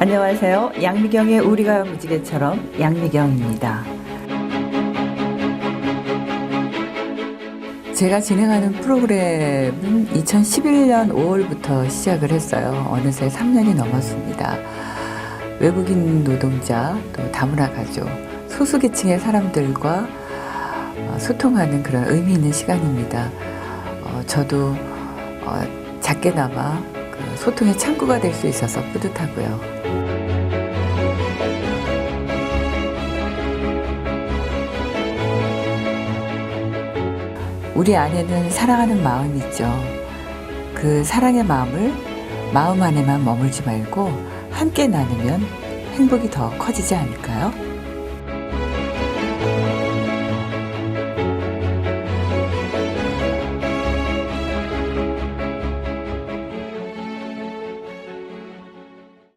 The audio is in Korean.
안녕하세요. 양미경의 우리가 무지개처럼 양미경입니다. 제가 진행하는 프로그램은 2011년 5월부터 시작을 했어요. 어느새 3년이 넘었습니다. 외국인 노동자, 또 다문화 가족, 소수계층의 사람들과 어, 소통하는 그런 의미 있는 시간입니다. 어, 저도 어, 작게나마 그 소통의 창구가 될 수 있어서 뿌듯하고요. 우리 안에는 사랑하는 마음이 있죠. 그 사랑의 마음을 마음 안에만 머물지 말고 함께 나누면 행복이 더 커지지 않을까요?